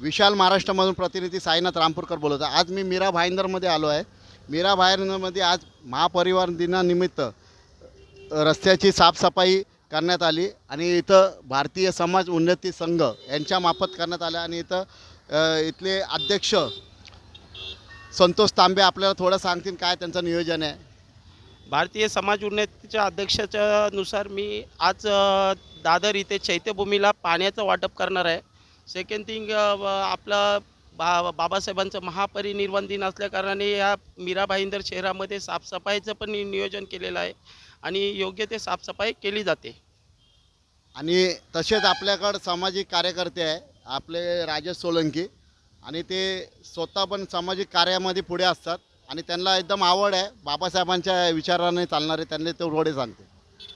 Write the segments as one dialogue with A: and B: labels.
A: विशाल महाराष्ट्रामधून प्रतिनिधी साईनाथ रामपूरकर बोलत आहे. आज मी मीरा भाईंदरमध्ये आलो आहे. मीरा भाईंदरमध्ये आज महापरिवार दिनानिमित्त रस्त्याची साफसफाई करण्यात आली आणि इथं भारतीय समाज उन्नती संघ यांच्या मार्फत करण्यात आलं आणि इथं इथले अध्यक्ष संतोष तांबे आपल्याला थोडं सांगतील काय त्यांचं नियोजन आहे.
B: भारतीय समाज उन्नतीच्या अध्यक्षाच्या नुसार मी आज दादर इथे चैत्यभूमीला पाण्याचं वाटप करणार आहे. सेकंड थिंग आपलं बा बाबासाहेबांचं महापरिनिर्वाण दिन असल्याकारणाने या मीरा भाईंदर शहरामध्ये साफसफाईचं पण नियोजन केलेलं आहे आणि योग्य ते साफसफाई केली जाते.
A: आणि तसेच आपल्याकडं सामाजिक कार्यकर्ते आहे आपले राजेश सोलंकी आणि ते स्वतः पण सामाजिक कार्यामध्ये पुढे असतात आणि त्यांना एकदम आवड आहे बाबासाहेबांच्या विचाराने चालणारे त्यांनी ते रोडे सांगते.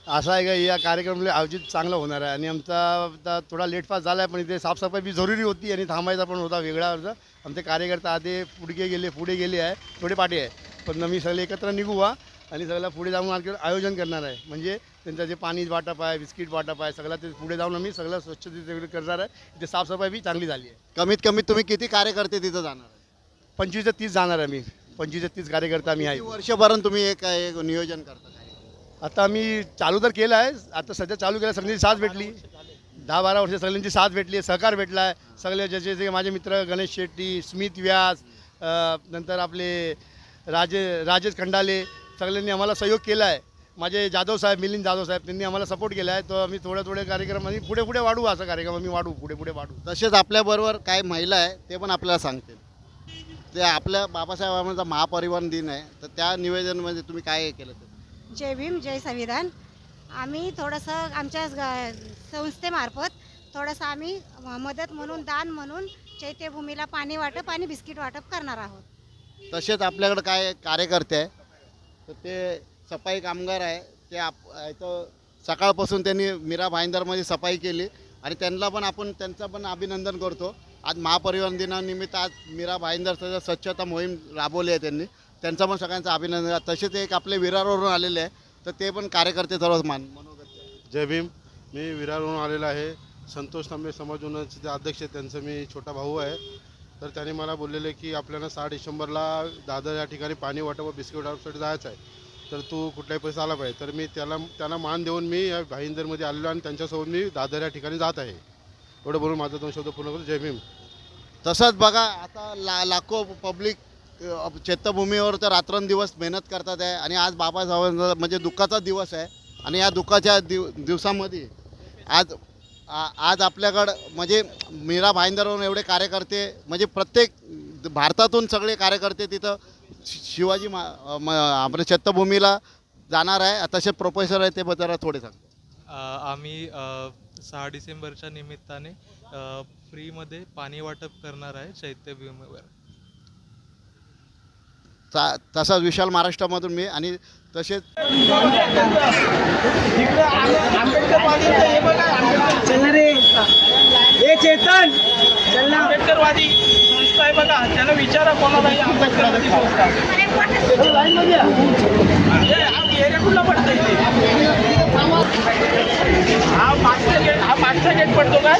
C: असं आहे का या कार्यक्रमाला आयोजित चांगलं होणार आहे. आणि आमचा आता थोडा लेटफास्ट झाला आहे पण इथे साफसफाई बी जरुरी होती आणि थांबायचा पण होता वेगळा होता आमचे कार्यकर्ते आधी पुढे गेले पुढे गेले आहे थोडे पाठी आहे. पण आम्ही सगळे एकत्र निघू व्हा आणि सगळ्याला पुढे जाऊन आणखी आयोजन करणार आहे. म्हणजे त्यांचं जे पाणी वाटप आहे बिस्किट वाटप आहे सगळं ते पुढे जाऊन आम्ही सगळं स्वच्छते करणार आहे. इथे साफसफाई बी चांगली झाली आहे.
A: कमीत कमी तुम्ही किती कार्यकर्ते तिथं जाणार
C: पंचवीस ते तीस जाणार आहे आम्ही. पंचवीस ते तीस कार्यकर्ते आम्ही आहे.
A: वर्षभरात तुम्ही एक नियोजन करता?
C: आता आम्ही चालू तर केलं आहे. आता सध्या चालू केलं सगळ्यांची साथ भेटली. दहा बारा वर्ष सगळ्यांची साथ भेटली आहे. सहकार भेटला आहे. सगळे जसे जे माझे मित्र गणेश शेट्टी स्मित व्यास नंतर आपले राजे राजेश खंडाले सगळ्यांनी आम्हाला सहयोग केला आहे. माझे जाधव साहेब मिलिंद जाधव साहेब त्यांनी आम्हाला सपोर्ट केला आहे. तर आम्ही थोडे थोडे कार्यक्रम आणि पुढे पुढे वाढू. असा कार्यक्रम आम्ही वाढू. पुढे पुढे वाढू.
A: तसेच आपल्याबरोबर काय महिला आहे ते पण आपल्याला सांगतील. ते आपल्या बाबासाहेबांचा महापरिवहन दिन आहे. तर त्या निवेदनमध्ये तुम्ही काय केलं? ते
D: जय भीम जय संविधान. आम्ही थोडंसं आमच्या संस्थेमार्फत थोडंसं आम्ही मदत म्हणून दान म्हणून चैत्यभूमीला पाणी वाटप आणि बिस्किट वाटप करणार आहोत.
A: तसेच आपल्याकडं काय कार्यकर्ते आहे तर ते सफाई कामगार आहे ते आप इथं सकाळपासून त्यांनी मीरा भाईंदरमध्ये सफाई केली आणि त्यांना पण आपण त्यांचं पण अभिनंदन करतो. आज महापरिवहन दिनानिमित्त आज मीरा भाईंदरचं स्वच्छता मोहीम राबवली आहे त्यांनी त्यांचं पण सगळ्यांचं अभिनंदन. तसेच एक आपले विरारवरून आलेले आहे. तर ते पण कार्यकर्ते सर्व मान मनोगत
E: जय भीम. मी विरारहून आलेलो आहे. संतोष तांबे समाज उन्नतीचे जे अध्यक्ष आहेत त्यांचा मी छोटा भाऊ आहे. तर त्यांनी मला बोललेले की आपल्याला सहा डिसेंबरला दादर या ठिकाणी पाणी वाटप व बिस्किट वाटपसाठी जायचं आहे. तर तू कुठल्याही पैसा आला पाहिजे. तर मी त्याला त्यांना मान देऊन मी या भाईंदरमध्ये आलेलो आणि त्यांच्यासोबत मी दादर या ठिकाणी जात आहे. एवढं बोलून माझा दोन शब्द पूर्ण करतो जय भीम.
A: तसंच बघा आता ला लाखो पब्लिक चैत्यभूमीवर तर रात्रंदिवस मेहनत करतात आहे आणि आज बाबासाहेबांचा म्हणजे दुःखाचा दिवस आहे आणि या दुःखाच्या दिव दिवसामध्ये आज आ- आज आपल्याकडं म्हणजे मीरा भाईंदरवरून एवढे कार्यकर्ते म्हणजे प्रत्येक भारतातून सगळे कार्यकर्ते तिथं शि- शिवाजी मा म- आपल्या चैत्यभूमीला जाणार आहे. तसे प्रोफेसर आहे ते पण जरा थोडे सांग.
F: आम्ही सहा डिसेंबरच्या निमित्ताने फ्रीमध्ये पाणी वाटप करणार आहे चैत्यभूमीवर.
A: चा- तसाच विशाल महाराष्ट्रामधून मी आणि तसेच
G: चेतन.
B: आंबेडकरवादी संस्था आहे बघा. त्याला विचारा कोणालाही आंबेडकरवादी संस्था. हे, एरिया कुठला पडतं इथे? मागचा गेट हा मागचा गेट पडतो काय?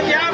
B: त्याला